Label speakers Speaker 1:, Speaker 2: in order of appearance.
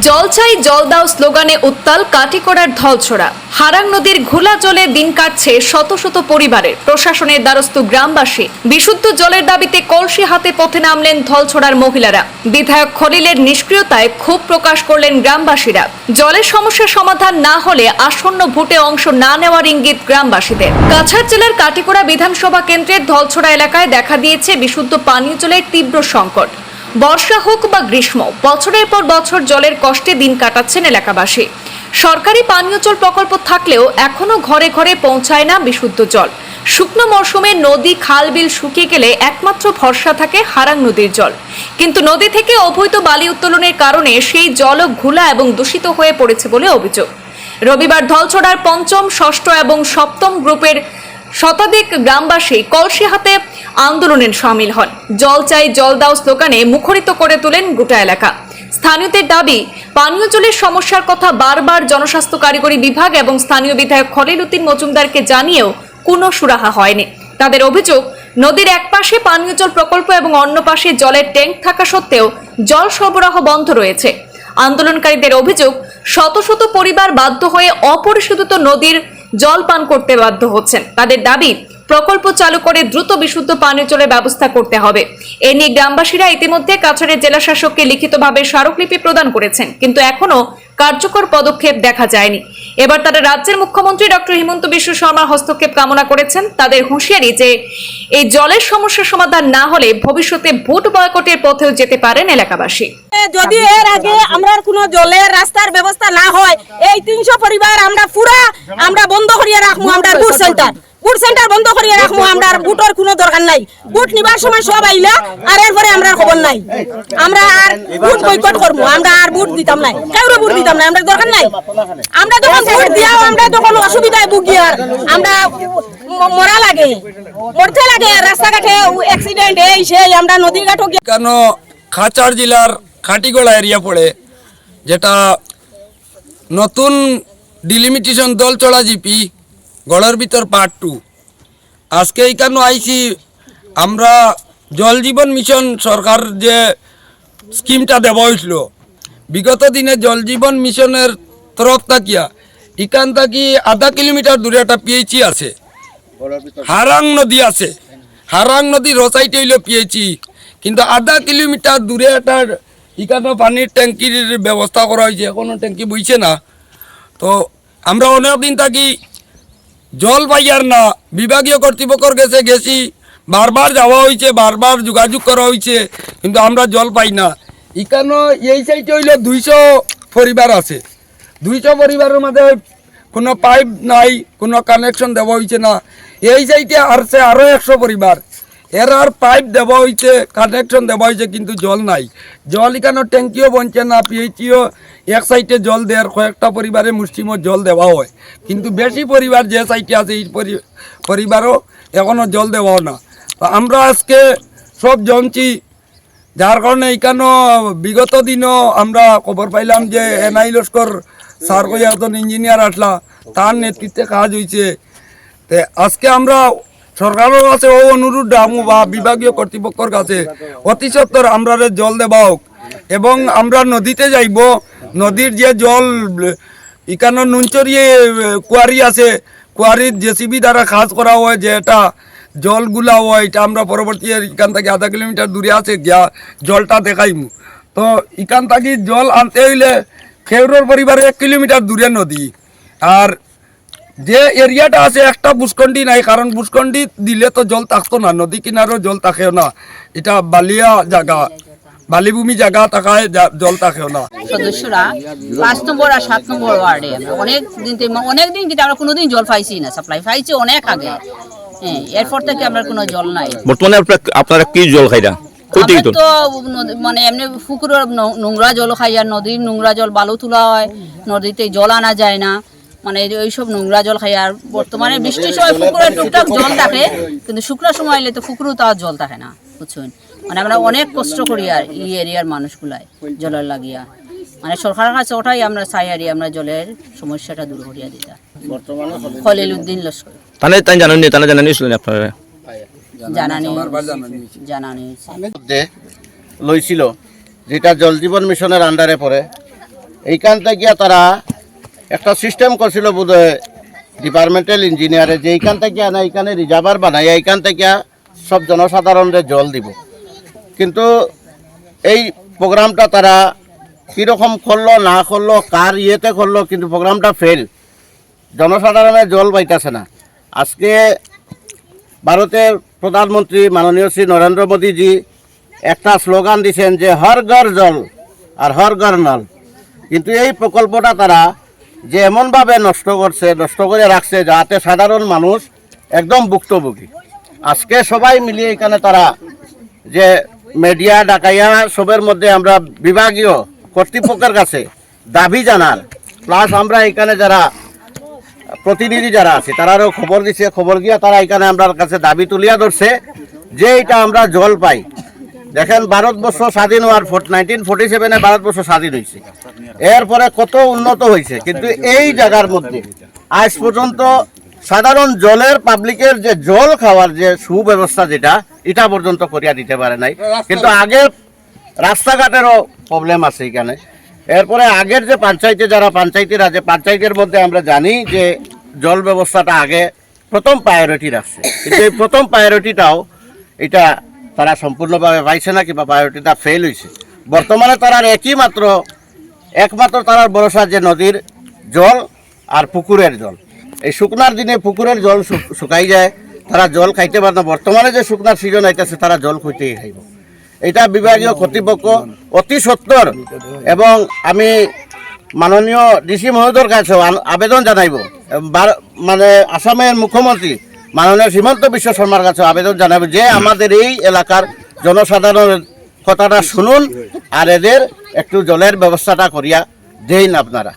Speaker 1: জল চাই জল দাও স্লোগানে উত্তাল কাটিকড়ার ঢলছড়া হারাং নদীর ঘোলা জলে দিন কাটছে শত শত পরিবারের। প্রশাসনের দ্বারস্থ গ্রামবাসী বিশুদ্ধ জলের দাবিতে কলসি হাতে পথে নামলেন ধলছড়ার মহিলারা। বিধায়ক খলিলের নিষ্ক্রিয়তায় ক্ষোভ প্রকাশ করলেন গ্রামবাসীরা। জলের সমস্যার সমাধান না হলে আসন্ন ভোটে অংশ না নেওয়ার ইঙ্গিত গ্রামবাসীদের। কাছাড় জেলার কাটিকোড়া বিধানসভা কেন্দ্রের ধলছড়া এলাকায় দেখা দিয়েছে বিশুদ্ধ পানীয় জলের তীব্র সংকট। বর্ষা হোক বা গ্রীষ্ম, বছরের পর বছর জলের কষ্টে দিন কাটাচ্ছেন এলাকাবাসী। সরকারি পানীয় জল প্রকল্প থাকলেও এখনও ঘরে ঘরে পৌঁছায় না বিশুদ্ধ জল। শুকনো মরশুমে নদী খাল বিল শুকিয়ে গেলে একমাত্র ভরসা থাকে হারাং নদীর জল। কিন্তু নদী থেকে অবৈধ বালি উত্তোলনের কারণে সেই জলও ঘোলা এবং দূষিত হয়ে পড়েছে বলে অভিযোগ। রবিবার ধলছড়ার পঞ্চম, ষষ্ঠ এবং সপ্তম গ্রুপের শতাধিক গ্রামবাসী কলসি হাতে আন্দোলনে সামিল হন। জল চাই, জল দাও স্লোগানে মুখরিত করে তোলেন গোটা এলাকা। স্থানীয়দের দাবি, পানীয় জলের সমস্যার কথা বারবার জনস্বাস্থ্য কারিগরি বিভাগ এবং স্থানীয় বিধায়ক খলিল উদ্দিন মজুমদারকে জানিয়েও কোনো সুরাহা হয়নি। তাদের অভিযোগ, নদীর এক পাশে পানীয় জল প্রকল্প এবং অন্য পাশে জলের ট্যাঙ্ক থাকা সত্ত্বেও জল সরবরাহ বন্ধ রয়েছে। আন্দোলনকারীদের অভিযোগ, শত শত পরিবার বাধ্য হয়ে অপরিশোধিত নদীর জল পান করতে বাধ্য হচ্ছেন। তাদের দাবি, প্রকল্প চালু করে দ্রুত বিশুদ্ধ পানীয় জলের ব্যবস্থা করতে হবে। এ নিয়ে গ্রামবাসীরা ইতিমধ্যে কাছাড়ের জেলা শাসককে লিখিতভাবে স্মারকলিপি প্রদান করেছেন, কিন্তু এখনও কার্যকর পদক্ষেপ দেখা যায়নি। এবার তারা রাজ্যের মুখ্যমন্ত্রী ডক্টর হিমন্ত বিশ্ব শর্মার হস্তক্ষেপ কামনা করেছেন। তাদের হুঁশিয়ারি যে এই জলের সমস্যা সমাধান না হলে ভবিষ্যতে ভোট বয়কটের পথেও যেতে পারেন এলাকাবাসী।
Speaker 2: যদি এর আগে আমরা কোনো জলের রাস্তার ব্যবস্থা না হয়, এই তিনশো পরিবার আমরা পুরা, আমরা বন্ধ করিয়া রাখব আমরা ভোট সেন্টার। বুট সেন্টার বন্ধ করিয়ে রাখব আমরা আর বুটের কোনো দরকার নাই। বুট নিবার সময় সব আইলা আর এরপরে আমরা খবর নাই। আমরা আর বুট বয়কট করব আমরা আর বুট দিতাম নাই। কাউরে বুট দিতাম না আমরা দরকার নাই। আমরা যখন বুট দিয়াও আমরা তখন অসুবিধায় ভুগি আর আমরা মরা লাগে মরতে লাগে রাস্তাঘাটে অ্যাক্সিডেন্ট এই সেই আমরা নদী ঘাটও
Speaker 3: কেন খাচাড় জেলার খাটিগোড়া এরিয়া পড়ে যেটা নতুন ডিলিমিটেশন দলচড়া জিপি গড়ের ভিতর পার্ট টু আজকে এইখানে আইছি আমরা জল জীবন মিশন সরকার যে স্কিমটা দেওয়া হয়েছিল বিগত দিনে জল জীবন মিশনের তরফ থাকিয়া এখান থাকি আধা কিলোমিটার দূরে একটা পিএইচি আছে। হারাং নদী আছে। হারাং নদীর রসাইটে হইল পিএইচি কিন্তু আধা কিলোমিটার দূরে একটা এখানে পানির ট্যাঙ্কির ব্যবস্থা করা হয়েছে। এখনও ট্যাঙ্কি বইছে না। তো আমরা অনেক দিন থাকি জল পাইয়ার না, বিভাগীয় কর্তৃপক্ষর গেছে গেছি। বারবার যাওয়া হয়েছে বারবার যোগাযোগ করা হয়েছে কিন্তু আমরা জল পাই না। এখানে এই সাইডে হইলে দুইশো পরিবার আছে। দুইশো পরিবারের মধ্যে কোনো পাইপ নাই, কোনো কানেকশন দেওয়া হয়েছে না। এই সাইডে আসছে আরও একশো পরিবার। এর আর পাইপ দেওয়া হয়েছে কানেকশন দেওয়া হয়েছে কিন্তু জল নাই। জল এখানে ট্যাঙ্কিও বনছে না পিএইচিও এক সাইডে জল দেওয়ার, কয়েকটা পরিবারে মুসলিমও জল দেওয়া হয়। কিন্তু বেশি পরিবার যে সাইডে আছে, এই পরি- পরিবারও এখনও জল দেওয়াও না। তো আমরা আজকে সব জমছি, যার কারণে এখানেও বিগত দিনও আমরা খবর পাইলাম যে এনআই লস্কর কইয়া একজন ইঞ্জিনিয়ার আসলা, তার নেতৃত্বে কাজ হয়েছে তে আজকে আমরা সরকারের কাছে ও অনুরোধ রাখব বা বিভাগীয় কর্তৃপক্ষের কাছে। অতি সত্তর আমরা জল দেওয়া হোক। এবং আমরা নদীতে যাইব, নদীর যে জল এখানে নুনচরিয়ে, কুয়ারি আছে, কুয়ারির জেসিবি দ্বারা কাজ করা হয়, যে এটা জলগুলা হয়, এটা আমরা পরবর্তী এখান থেকে আধা কিলোমিটার দূরে আছে, গিয়া জলটা দেখাইমু। তো এখান থেকে জল আনতে হইলে খেউরোর পরিবারে এক কিলোমিটার দূরে নদী। আর যে এরিয়াটা আছে একটা বুসকন্ডি নাই কারণ বুসকন্ডি দিলে তো জল থাকতো না নদী কিনারও জল থাকেও না। এটা বালিয়া জায়গা বালিভূমি জায়গা থাকায় জল থাকেও না।
Speaker 4: সদস্যরা পাঁচ নম্বর আর সাত নম্বর ওয়ার্ডে। অনেক দিন থেকে- অনেক দিন কিন্তু আমরা কোনোদিন জল পাইছি না সাপ্লাই পাইছি অনেক আগে। হ্যাঁ এরপর থেকে আমরা কোনো জল নাই।
Speaker 5: বর্তমানে আপনারা আপনারা কি জল খাইরা?
Speaker 4: তো নদী- মানে এমনি পুকুরের নোংরা জল খাই আর নদীর নোংরা জল বালু তোলা হয় নদীতে জল আনা যায় না। মানে এই- সব নোংরা জল খাই আর বর্তমানে বৃষ্টির সময় পুকুরে টুকটাক জল থাকে কিন্তু শুকনো সময় এলে তো পুকুরেও তাও জল থাকে না বুঝছেন? মানে আমরা অনেক কষ্ট করি আর এই এরিয়ার মানুষগুলাই জলের লাগিয়া। মানে সরকারের কাছে ওটাই আমরা চাই আর আমরা জলের সমস্যাটা দূর করিয়া দিতা। খলিল উদ্দিন লস্কর।
Speaker 5: তাহলে তাই জানেন তাহলে জানেন আপনারা
Speaker 4: জানানি জানানি
Speaker 6: লইছিল যেটা জল জীবন মিশনের আন্ডারে পড়ে এইখান থেকে তারা একটা সিস্টেম করছিল বোধহয় ডিপার্টমেন্টাল ইঞ্জিনিয়ারে যে এইখান থেকে আনা, এইখানে রিজার্ভার বানাই, এইখান থেকে সব জনসাধারণের জল দিব। কিন্তু এই প্রোগ্রামটা তারা কীরকম করল, না করল, কার ইয়েতে করল, কিন্তু প্রোগ্রামটা ফেল জনসাধারণের জল পাইতেছে না। আজকে ভারতের প্রধানমন্ত্রী মাননীয় শ্রী নরেন্দ্র মোদীজি একটা স্লোগান দিছেন যে, হর ঘর জল আর হর ঘর নল। কিন্তু এই প্রকল্পটা তারা যে এমনভাবে নষ্ট করছে, নষ্ট করে রাখছে যাতে সাধারণ মানুষ একদম ভুক্তভোগী। আজকে সবাই মিলিয়ে এখানে তারা যে মিডিয়া ডাকাইয়া সবের মধ্যে আমরা বিভাগীয় কর্তৃপক্ষের কাছে দাবি জানার প্লাস আমরা এখানে যারা প্রতিনিধি যারা আছে, তারারও খবর দিছে, খবর দিয়া তারা এখানে আমরা কাছে দাবি তুলিয়া ধরছে যে এটা আমরা জল পাই। দেখেন, ভারতবর্ষ স্বাধীন হওয়ার নাইনটিন ফোর্টি সেভেনে ভারতবর্ষ স্বাধীন হয়েছে এরপরে কত উন্নত হয়েছে কিন্তু এই জায়গার মধ্যে আজ পর্যন্ত সাধারণ জলের পাবলিকের যে জল খাওয়ার যে সুব্যবস্থা যেটা এটা পর্যন্ত করিয়া দিতে পারে নাই। কিন্তু আগে রাস্তাঘাটেরও প্রবলেম আছে এখানে। এরপরে আগের যে পঞ্চায়েতে যারা পঞ্চায়েতের আছে পঞ্চায়েতের মধ্যে আমরা জানি যে জল ব্যবস্থাটা আগে প্রথম প্রায়োরিটি রাখছে। কিন্তু এই প্রথম প্রায়োরিটিটাও এটা তারা সম্পূর্ণভাবে পাইছে না কিংবা প্রায়োরিটিটা ফেল হয়েছে বর্তমানে তারা একই মাত্র একমাত্র তারার ভরসা যে নদীর জল আর পুকুরের জল। এই শুকনার দিনে পুকুরের জল শুকাই যায়, তারা জল খাইতে পারে না। বর্তমানে যে শুকনার সিজন আইতেছে, তারা জল খুঁজতেই খাইব। এটা বিভাগীয় কর্তৃপক্ষ অতি সত্তর এবং আমি মাননীয় ডিসি মহোদয়ের কাছেও আবেদন জানাইব। মানে আসামের মুখ্যমন্ত্রী মাননীয় সীমন্ত বিশ্ব শর্মার কাছে আবেদন জানাব যে আমাদের এই এলাকার জনসাধারণের কথাটা শুনুন আর এদের একটু জলের ব্যবস্থাটা করিয়া দেন আপনারা।